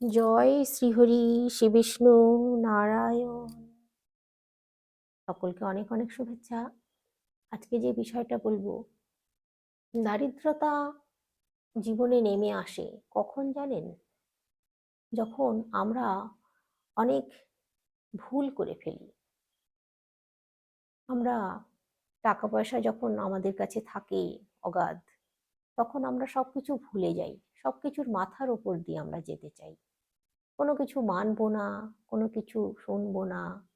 জয় শ্রীহরি, শ্রী বিষ্ণু নারায়ণ। সকলকে অনেক অনেক শুভেচ্ছা। আজকে যে বিষয়টা বলব, দারিদ্রতা জীবনে নেমে আসে কখন জানেন? যখন আমরা অনেক ভুল করে ফেলি। আমরা টাকা পয়সা যখন আমাদের কাছে থাকে অগাধ, তখন আমরা সবকিছু ভুলে যাই, সবকিছুর মাথার ওপর দিয়ে আমরা যেতে চাই। কোনো কিছু মানবো না, কোনো কিছু শুনব না।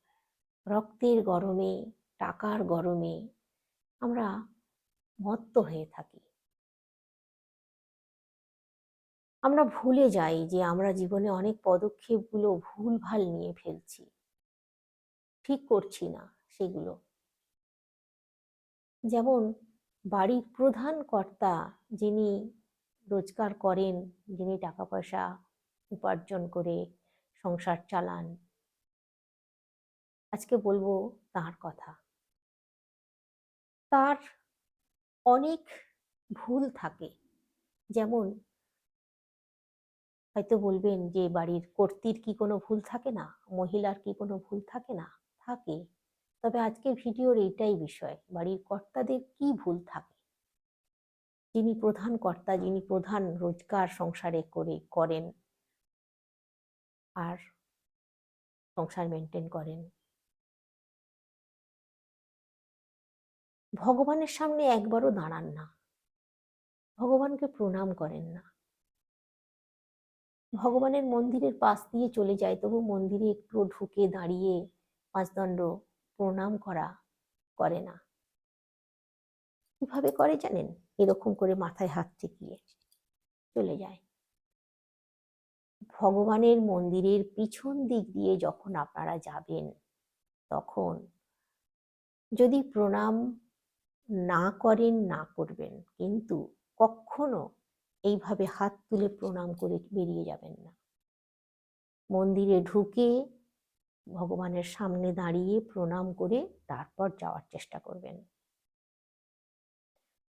রক্তের গরমে, টাকার গরমে আমরা মত্ত হয়ে থাকি। আমরা ভুলে যাই যে আমরা জীবনে অনেক পদক্ষেপগুলো ভুলভাল নিয়ে ফেলছি। ঠিক করছি না সেগুলো। যেমন বাড়ির প্রধান কর্তা যিনি রোজগার করেন, যিনি টাকা পয়সা উপার্জন করে সংসার চালান। আজকে বলব তার কথা। তার অনেক ভুল থাকে। যেমন হয়তো বলবেন যে বাড়ির কর্তির কি কোনো ভুল থাকে না? মহিলার কি কোনো ভুল থাকে না? থাকে। তবে আজকের ভিডিওর এইটাই বিষয়, বাড়ির কর্তাদের কি ভুল থাকে? যিনি প্রধান কর্তা, যিনি প্রধান রোজগার সংসারে করে করেন আর সংসার মেনটেন করেন। ভগবানের সামনে একবারও দাঁড়ান না। ভগবানকে প্রণাম করেন না। ভগবানের মন্দিরের পাশ দিয়ে চলে যায়, তবু মন্দিরে একটু ঢুকে দাঁড়িয়ে পাঁচদণ্ড প্রণাম করা করে না। কীভাবে করে জানেন? এরকম করে মাথায় হাত ঠেকিয়ে চলে যায়। ভগবানের মন্দিরের পিছন দিক দিয়ে যখন আপনারা যাবেন, তখন যদি প্রণাম না করেন, না করবেন, কিন্তু কখনো এইভাবে হাত তুলে প্রণাম করে বেরিয়ে যাবেন না। মন্দিরে ঢুকে ভগবানের সামনে দাঁড়িয়ে প্রণাম করে তারপর যাওয়ার চেষ্টা করবেন।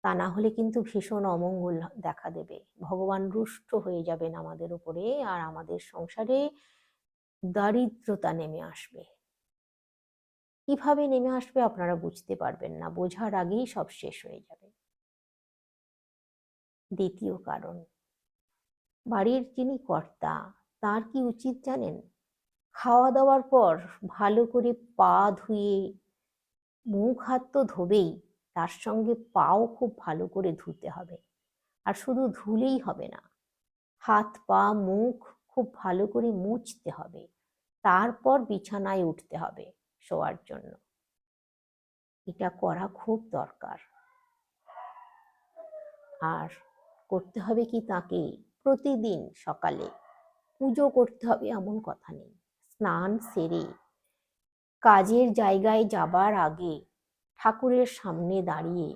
তা না হলে কিন্তু ভীষণ অমঙ্গল দেখা দেবে। ভগবান রুষ্ট হয়ে যাবেন আমাদের উপরে আর আমাদের সংসারে দারিদ্রতা নেমে আসবে। কীভাবে নেমে আসবে আপনারা বুঝতে পারবেন না, বোঝার আগেই সব শেষ হয়ে যাবে। দ্বিতীয় কারণ, বাড়ির যিনি কর্তা, তার কি উচিত জানেন? খাওয়া দাওয়ার পর ভালো করে পা ধুয়ে মুখ হাত তো ধোবেই। তার সঙ্গে পাও খুব ভালো করে ধুতে হবে। আর শুধু ধুলেই হবে না, হাত, পা, মুখ খুব ভালো করে মুছতে হবে। তারপর বিছানায় উঠতে হবে শোয়ার জন্য। এটা করা খুব দরকার। আর করতে হবে কি তাকে প্রতিদিন সকালে পুজো করতে হবে এমন কথা নেই। স্নান সেরে কাজের জায়গায় যাবার আগে ঠাকুরের সামনে দাঁড়িয়ে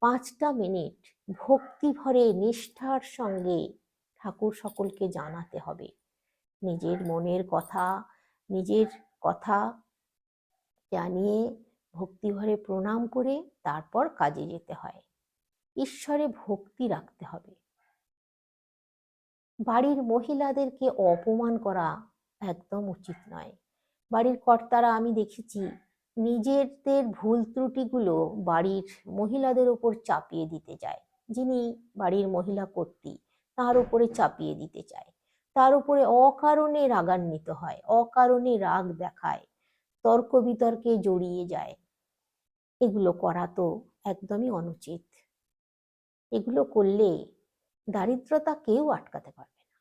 পাঁচটা মিনিট ভক্তি ভরে নিষ্ঠার সঙ্গে ঠাকুর সকলকে জানাতে হবে। নিজের মনের কথা, নিজের কথা জানিয়ে ভক্তিভরে প্রণাম করে তারপর কাজে যেতে হয়। ঈশ্বরে ভক্তি রাখতে হবে। বাড়ির মহিলাদেরকে অপমান করা একদম উচিত নয়। বাড়ির কর্তারা আমি দেখেছি নিজেদের ভুল ত্রুটিগুলো বাড়ির মহিলাদের ওপর চাপিয়ে দিতে যায় যিনি বাড়ির মহিলা কর্তী, তার উপরে চাপিয়ে দিতে চায়। তার উপরে অকারণে রাগান্বিত হয়, অকারণে রাগ দেখায়, তর্ক বিতর্কে জড়িয়ে যায়। এগুলো করা তো একদমই অনুচিত। এগুলো করলে দারিদ্রতা কেউ আটকাতে পারবে না।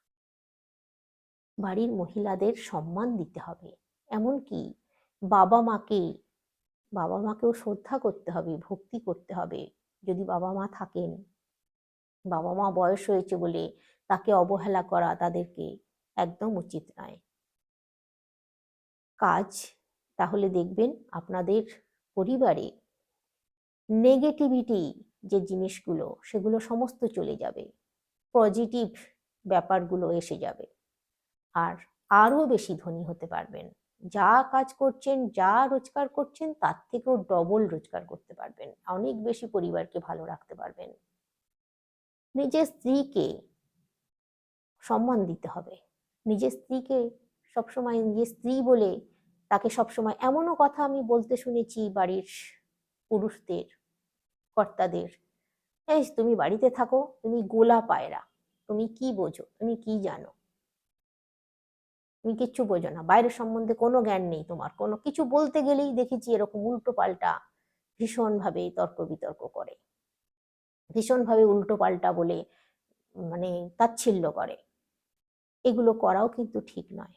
বাড়ির মহিলাদের সম্মান দিতে হবে। এমনকি বাবা মাকে, বাবা মাকেও শ্রদ্ধা করতে হবে, ভক্তি করতে হবে। যদি বাবা মা থাকেন, বাবা মা বয়স হয়েছে বলে তাকে অবহেলা করা তাদেরকে একদম উচিত নয়। কাজ, তাহলে দেখবেন আপনাদের পরিবারে নেগেটিভিটি যে জিনিসগুলো, সেগুলো সমস্ত চলে যাবে। পজিটিভ ব্যাপারগুলো এসে যাবে। আর আরও বেশি ধনী হতে পারবেন। যা কাজ করছেন, যা রোজগার করছেন, তার থেকেও ডবল রোজগার করতে পারবেন। অনেক বেশি পরিবারকে ভালো রাখতে পারবেন। নিজের স্ত্রীকে সম্মান দিতে হবে। নিজের স্ত্রীকে সবসময়, নিজের স্ত্রী বলে তাকে সবসময় এমনও কথা আমি বলতে শুনেছি বাড়ির পুরুষদের, কর্তাদের, এই তুমি বাড়িতে থাকো, তুমি গোলা পায়রা, তুমি কি বোঝো, তুমি কি জানো? তুমি কিচ্ছু বোঝো না। বাইরের সম্বন্ধে কোনো জ্ঞান নেই তোমার। কোনো কিছু বলতে গেলেই দেখেছি এরকম উল্টো পাল্টা ভীষণভাবে তর্ক বিতর্ক করে। ভীষণভাবে উল্টো পাল্টা বলে মানে তাচ্ছিল্য করে। এগুলো করাও কিন্তু ঠিক নয়।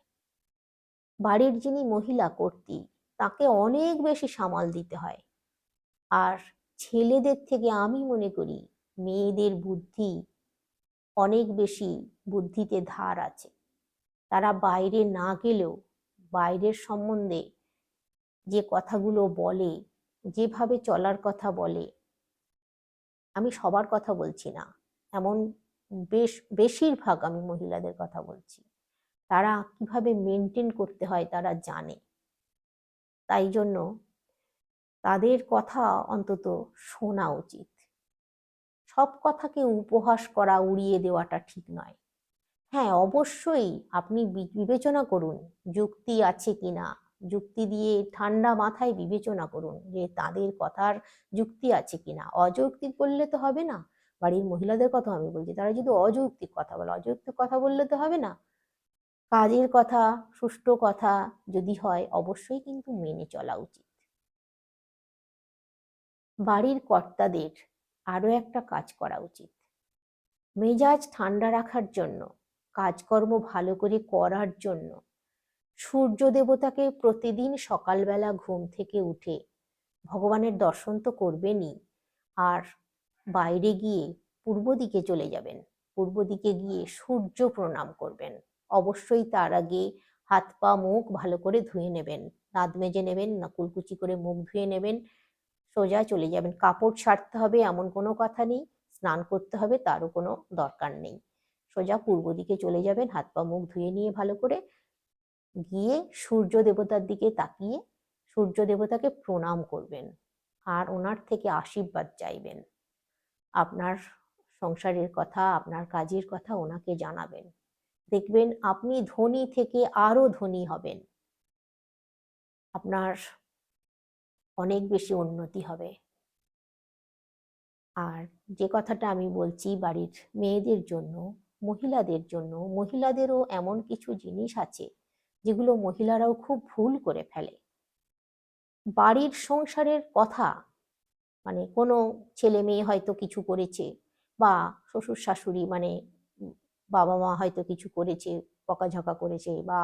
বাড়ির যিনি মহিলা কর্ত্রী তাকে অনেক বেশি সামাল দিতে হয়। আর ছেলেদের থেকে আমি মনে করি, মেয়েদের বুদ্ধি অনেক বেশি বুদ্ধিতে ধার আছে। তারা বাইরে না গেলেও, বাইরের সম্বন্ধে যে কথাগুলো বলে, যেভাবে চলার কথা বলে, আমি সবার কথা বলছি না। এমন বেশ, বেশিরভাগ আমি মহিলাদের কথা বলছি। তারা কীভাবে মেনটেন করতে হয় তারা জানে। তাই জন্য তাদের কথা অন্তত শোনা উচিত। সব কথাকে উপহাস করা, উড়িয়ে দেওয়াটা ঠিক নয়। হ্যাঁ অবশ্যই আপনি বিবেচনা করুন যুক্তি আছে কি না যুক্তি দিয়ে ঠান্ডা মাথায় বিবেচনা করুন যে তাদের কথার যুক্তি আছে কি না অযৌক্তিক বললে তো হবে না। বাড়ির মহিলাদের কথা আমি বলছি, তারা যদি অযৌক্তিক কথা বলে, অযৌক্তিক কথা বললে তো হবে না। কাজের কথা, সুষ্ঠু কথা যদি হয়, অবশ্যই কিন্তু মেনে চলা উচিত। বাড়ির কর্তাদের আরও একটা কাজ করা উচিত। মেজাজ ঠান্ডা রাখার জন্য কাজকর্ম ভালো করে করার জন্য। সূর্য দেবতাকে প্রতিদিন সকালবেলা ঘুম থেকে উঠে ভগবানের দর্শন তো করবেনই। আর বাইরে গিয়ে পূর্ব দিকে চলে যাবেন। পূর্ব দিকে গিয়ে সূর্য প্রণাম করবেন। অবশ্যই তার আগে হাত পা, মুখ ভালো করে ধুয়ে নেবেন। দাঁত মেজে নেবেন না কুলকুচি করে মুখ ধুয়ে নেবেন। সোজা চলে যাবেন। কাপড় ছাড়তে হবে এমন কোনো কথা নেই। স্নান করতে হবে, তারও কোনো দরকার নেই। সোজা পূর্ব দিকে চলে যাবেন, হাত পা মুখ ধুয়ে নিয়ে ভালো করে গিয়ে সূর্য দেবতার দিকে তাকিয়ে সূর্য দেবতাকে প্রণাম করবেন আর ওনার থেকে আশীর্বাদ চাইবেন। আপনার সংসারের কথা, আপনার কাজের কথা ওনাকে জানাবেন। দেখবেন আপনি ধনী থেকে আরও ধনী হবেন। আপনার অনেক বেশি উন্নতি হবে। আর যে কথাটা আমি বলছি বাড়ির মেয়েদের জন্য মহিলাদের জন্য, মহিলাদেরও এমন কিছু জিনিস আছে যেগুলো মহিলারাও খুব ভুল করে ফেলে। বাড়ির সংসারের কথা মানে কোনো ছেলে মেয়ে হয়তো কিছু করেছে বা শ্বশুর শাশুড়ি মানে বাবা মা হয়তো কিছু করেছে, বকাঝকা করেছে বা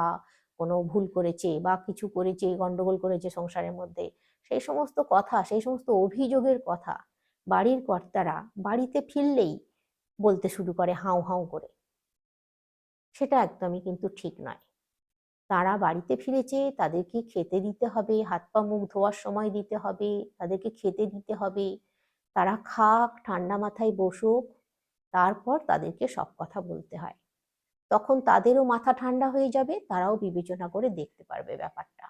কোনো ভুল করেছে বা কিছু করেছে, গন্ডগোল করেছে সংসারের মধ্যে, সেই সমস্ত কথা, সেই সমস্ত অভিযোগের কথা বাড়ির কর্তারা বাড়িতে ফিরলেই বলতে শুরু করে হাউ হাউ করে। সেটা একদমই কিন্তু ঠিক নয়। তারা বাড়িতে ফিরেছে, তাদেরকে খেতে দিতে হবে, হাত পা মুখ ধোয়ার সময় দিতে হবে, তাদেরকে খেতে দিতে হবে। তারা খাক, ঠান্ডা মাথায় বসুক, তারপর তাদেরকে সব কথা বলতে হয়। তখন তাদেরও মাথা ঠান্ডা হয়ে যাবে, তারাও বিবেচনা করে দেখতে পারবে ব্যাপারটা।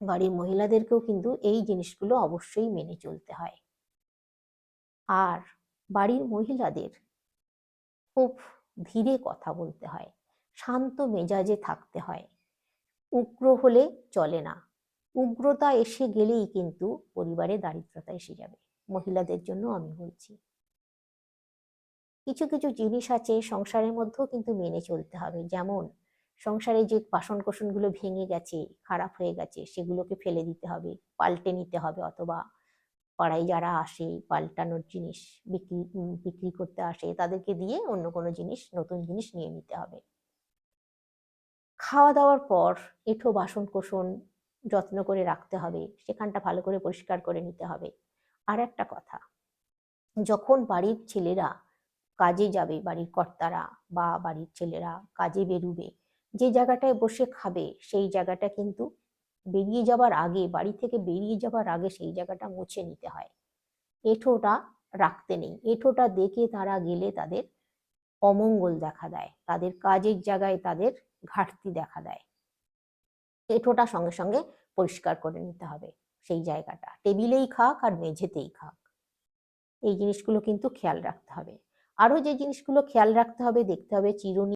বাড়ির মহিলাদেরকেও কিন্তু এই জিনিসগুলো অবশ্যই মেনে চলতে হয়। আর বাড়ির মহিলাদের খুব ধীরে কথা বলতে হয়, শান্ত মেজাজে থাকতে হয়। উগ্র হলে চলে না। উগ্রতা এসে গেলেই কিন্তু পরিবারে দারিদ্রতা এসে যাবে। মহিলাদের জন্য আমি বলছি। কিছু কিছু জিনিস আছে সংসারের মধ্যেও কিন্তু মেনে চলতে হবে। যেমন, সংসারে যে বাসন কোসনগুলো ভেঙে গেছে, খারাপ হয়ে গেছে, সেগুলোকে ফেলে দিতে হবে, পাল্টে নিতে হবে অথবা পাড়ায় যারা আসে, পাল্টানোর জিনিস বিক্রি বিক্রি করতে আসে, তাদেরকে দিয়ে অন্য কোনো জিনিস, নতুন জিনিস নিয়ে নিতে হবে। খাওয়া দাওয়ার পর এঁঠো বাসন কোসন যত্ন করে রাখতে হবে, সেখানটা ভালো করে পরিষ্কার করে নিতে হবে। আর একটা কথা, যখন বাড়ির ছেলেরা কাজে যাবে, বাড়ির কর্তারা বা বাড়ির ছেলেরা কাজে বেরুবে, যে জায়গাটায় বসে খাবে, সেই জায়গাটা কিন্তু বেরিয়ে যাবার আগে, বাড়ি থেকে বেরিয়ে যাবার আগে সেই জায়গাটা মুছে নিতে হয়। এঁঠোটা রাখতে নেই। এঁঠোটা দেখে তারা গেলে তাদের অমঙ্গল দেখা দেয়। তাদের কাজের জায়গায় তাদের ঘাটতি দেখা দেয়। এঁঠোটা সঙ্গে সঙ্গে পরিষ্কার করে নিতে হবে সেই জায়গাটা। টেবিলেই খাক আর মেঝেতেই খাক। এই জিনিসগুলো কিন্তু খেয়াল রাখতে হবে। আরও যে জিনিসগুলো খেয়াল রাখতে হবে, দেখতে হবে চিরুনি